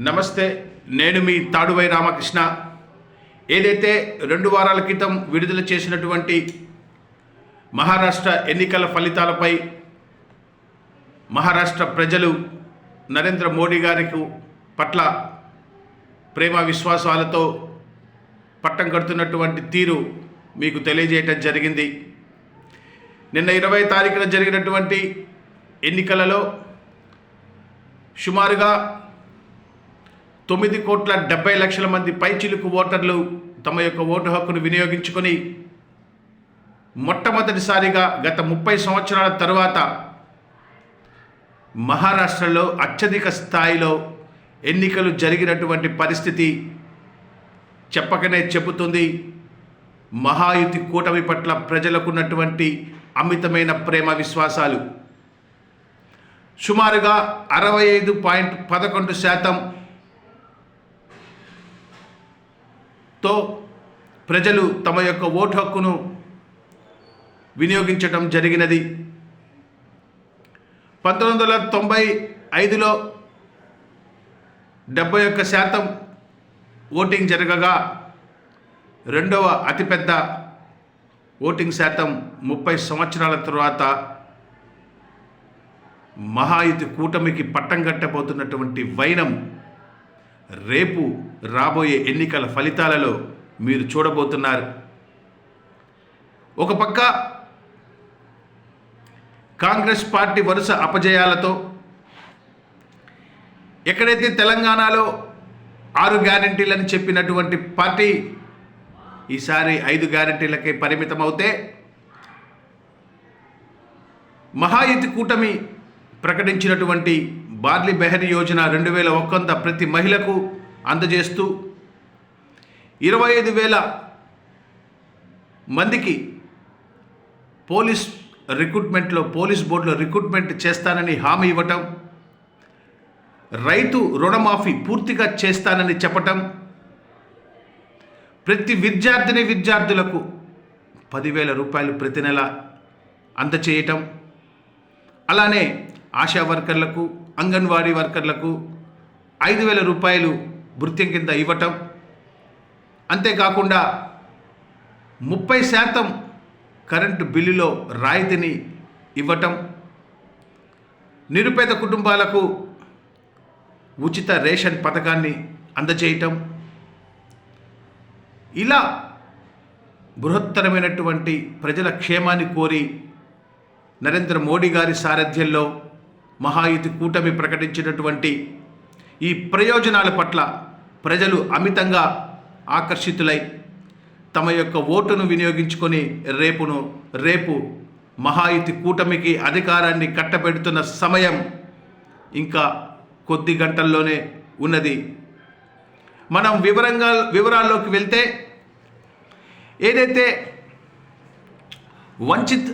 నమస్తే నేను మీ తాడువై రామకృష్ణ. ఏదైతే రెండు వారాల క్రితం విడుదల చేసినటువంటి మహారాష్ట్ర ఎన్నికల ఫలితాలపై మహారాష్ట్ర ప్రజలు నరేంద్ర మోడీ గారికి పట్ల ప్రేమ విశ్వాసాలతో పట్టం కడుతున్నటువంటి తీరు మీకు తెలియజేయటం జరిగింది. నిన్న ఇరవై తారీఖున జరిగినటువంటి ఎన్నికలలో సుమారుగా తొమ్మిది కోట్ల డెబ్బై లక్షల మంది పైచిలుకు ఓటర్లు తమ యొక్క ఓటు హక్కును వినియోగించుకొని మొట్టమొదటిసారిగా గత ముప్పై సంవత్సరాల తరువాత మహారాష్ట్రలో అత్యధిక స్థాయిలో ఎన్నికలు జరిగినటువంటి పరిస్థితి చెప్పకనే చెబుతుంది. మహాయుతి కూటమి పట్ల ప్రజలకున్నటువంటి అమితమైన ప్రేమ విశ్వాసాలు. సుమారుగా అరవై ఐదు పాయింట్ పదకొండు శాతం తో ప్రజలు తమ యొక్క ఓటు హక్కును వినియోగించటం జరిగినది. పంతొమ్మిది వందల తొంభై ఐదులో డెబ్బై ఒక్క శాతం ఓటింగ్ జరగగా రెండవ అతిపెద్ద ఓటింగ్ శాతం ముప్పై సంవత్సరాల తర్వాత మహాయుతి కూటమికి పట్టం కట్టబోతున్నటువంటి వైనం రేపు రాబోయే ఎన్నికల ఫలితాలలో మీరు చూడబోతున్నారు. ఒక పక్క కాంగ్రెస్ పార్టీ వరుస అపజయాలతో ఎక్కడైతే తెలంగాణలో ఆరు గ్యారంటీలని చెప్పినటువంటి పార్టీ ఈసారి ఐదు గ్యారంటీలకే పరిమితం అవుతే మహాయుతి కూటమి ప్రకటించినటువంటి బార్లీ బెహరీ యోజన రెండు వేల ఒక్కంత ప్రతి మహిళకు అందజేస్తూ ఇరవై ఐదు వేల మందికి పోలీస్ రిక్రూట్మెంట్లో పోలీస్ బోర్డులో రిక్రూట్మెంట్ చేస్తానని హామీ ఇవ్వటం రైతు రుణమాఫీ పూర్తిగా చేస్తానని చెప్పటం ప్రతి విద్యార్థిని విద్యార్థులకు పదివేల రూపాయలు ప్రతి నెల అందచేయటం అలానే ఆశా వర్కర్లకు అంగన్వాడీ వర్కర్లకు ఐదు వేల రూపాయలు భృత్యం కింద ఇవ్వటం. అంతేకాకుండా ముప్పై శాతం కరెంటు బిల్లులో రాయితీని ఇవ్వటం. నిరుపేద కుటుంబాలకు ఉచిత రేషన్ పథకాన్ని అందజేయటం. ఇలా బృహత్తరమైనటువంటి ప్రజల క్షేమాన్ని కోరి నరేంద్ర మోడీ గారి సారథ్యంలో మహాయుతి కూటమి ప్రకటించినటువంటి ఈ ప్రయోజనాల పట్ల ప్రజలు అమితంగా ఆకర్షితులై తమ యొక్క ఓటును వినియోగించుకొని రేపును రేపు మహాయుతి కూటమికి అధికారాన్ని కట్టబెడుతున్న సమయం ఇంకా కొద్ది గంటల్లోనే ఉన్నది. మనం వివరంగా వివరాల్లోకి వెళ్తే ఏదైతే వంచిత్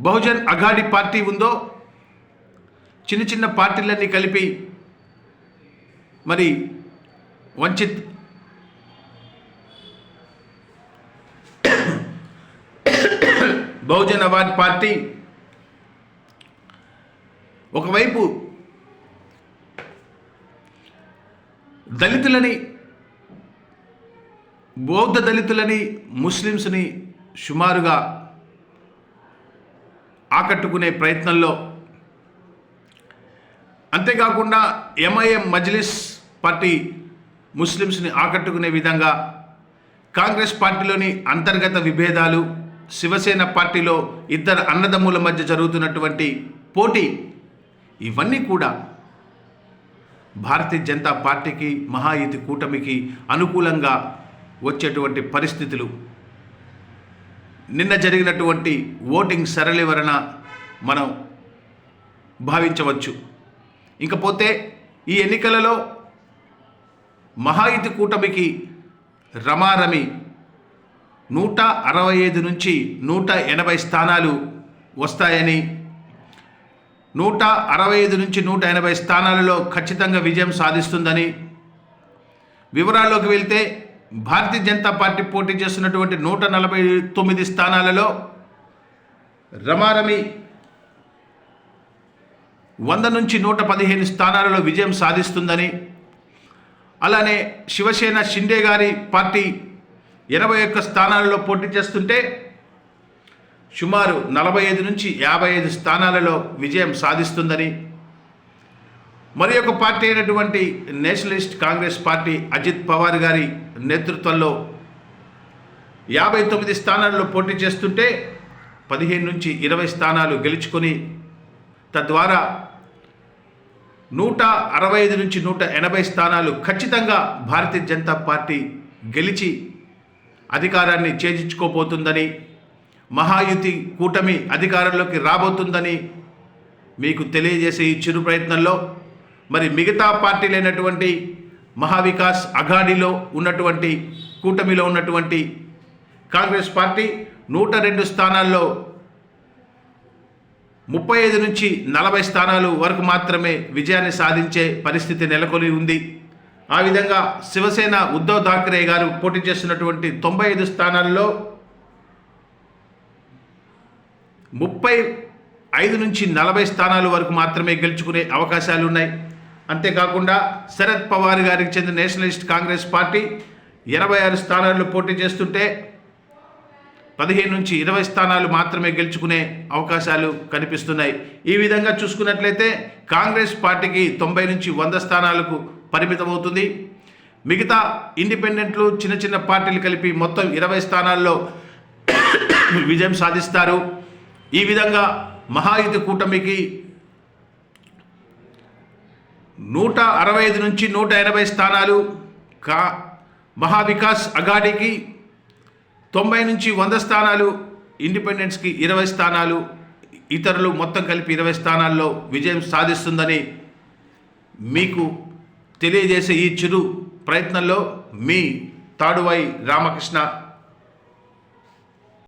బహుజన్ అఘాడి పార్టీ ఉందో చిన్న చిన్న పార్టీలన్నీ కలిపి మరి వంచిత్ బహుజన్ అవార్డ్ పార్టీ ఒకవైపు దళితులని బౌద్ధ దళితులని ముస్లిమ్స్ని సుమారుగా ఆకట్టుకునే ప్రయత్నంలో. అంతేకాకుండా ఎంఐఎం మజ్లిస్ పార్టీ ముస్లిమ్స్ని ఆకట్టుకునే విధంగా కాంగ్రెస్ పార్టీలోని అంతర్గత విభేదాలు శివసేన పార్టీలో ఇద్దరు అన్నదమ్ముల మధ్య జరుగుతున్నటువంటి పోటీ ఇవన్నీ కూడా భారతీయ జనతా పార్టీకి మహాయుతి కూటమికి అనుకూలంగా వచ్చేటువంటి పరిస్థితులు. నిన్న జరిగినటువంటి ఓటింగ్ సరళీవరణ మనం భావించవచ్చు. ఇంకపోతే ఈ ఎన్నికలలో మహాయుతి కూటమికి రమారమి నూట అరవై ఐదు నుంచి నూట ఎనభై స్థానాలు వస్తాయని నూట అరవై ఐదు నుంచి నూట ఎనభై స్థానాలలో ఖచ్చితంగా విజయం సాధిస్తుందని వివరాల్లోకి వెళ్తే భారతీయ జనతా పార్టీ పోటీ చేస్తున్నటువంటి నూట నలభై తొమ్మిది స్థానాలలో రమారమి వంద నుంచి నూట పదిహేను స్థానాలలో విజయం సాధిస్తుందని అలానే శివసేన షిండే గారి పార్టీ ఎనభై ఒక్క స్థానాలలో పోటీ చేస్తుంటే సుమారు నలభై ఐదు నుంచి యాభై ఐదు స్థానాలలో విజయం సాధిస్తుందని మరి ఒక పార్టీ అయినటువంటి nationalist congress party Ajit Pawar గారి నేతృత్వంలో యాభై తొమ్మిది స్థానాల్లో పోటీ చేస్తుంటే పదిహేను నుంచి ఇరవై స్థానాలు గెలుచుకొని తద్వారా నూట అరవై ఐదు నుంచి నూట ఎనభై స్థానాలు ఖచ్చితంగా భారతీయ జనతా పార్టీ గెలిచి అధికారాన్ని చేజించుకోబోతుందని మహాయుతి కూటమి అధికారంలోకి రాబోతుందని మీకు తెలియజేసే ఈ చిరు ప్రయత్నంలో మరి మిగతా పార్టీలైనటువంటి మహావికాస్ అఘాడీలో ఉన్నటువంటి కూటమిలో ఉన్నటువంటి కాంగ్రెస్ పార్టీ నూట రెండు స్థానాల్లో ముప్పై ఐదు నుంచి నలభై స్థానాలు వరకు మాత్రమే విజయాన్ని సాధించే పరిస్థితి నెలకొని ఉంది. ఆ విధంగా శివసేన ఉద్ధవ్ థాకరే గారు పోటీ చేస్తున్నటువంటి తొంభై ఐదు స్థానాల్లో ముప్పై ఐదు నుంచి నలభై స్థానాల వరకు మాత్రమే గెలుచుకునే అవకాశాలు ఉన్నాయి. అంతేకాకుండా శరద్ పవార్ గారికి చెందిన నేషనలిస్ట్ కాంగ్రెస్ పార్టీ ఎనభై ఆరు స్థానాల్లో పోటీ చేస్తుంటే పదిహేను నుంచి ఇరవై స్థానాలు మాత్రమే గెలుచుకునే అవకాశాలు కనిపిస్తున్నాయి. ఈ విధంగా చూసుకున్నట్లయితే కాంగ్రెస్ పార్టీకి తొంభై నుంచి వంద స్థానాలకు పరిమితమవుతుంది. మిగతా ఇండిపెండెంట్లు చిన్న చిన్న పార్టీలు కలిపి మొత్తం ఇరవై స్థానాల్లో విజయం సాధిస్తారు. ఈ విధంగా మహాయుధ కూటమికి నూట అరవై ఐదు నుంచి నూట ఎనభై స్థానాలు కా మహావికాస్ అఘాడీకి తొంభై నుంచి వంద స్థానాలు ఇండిపెండెన్స్కి ఇరవై స్థానాలు ఇతరులు మొత్తం కలిపి ఇరవై స్థానాల్లో విజయం సాధిస్తుందని మీకు తెలియజేసే ఈ చిరు ప్రయత్నంలో మీ తాడువై రామకృష్ణ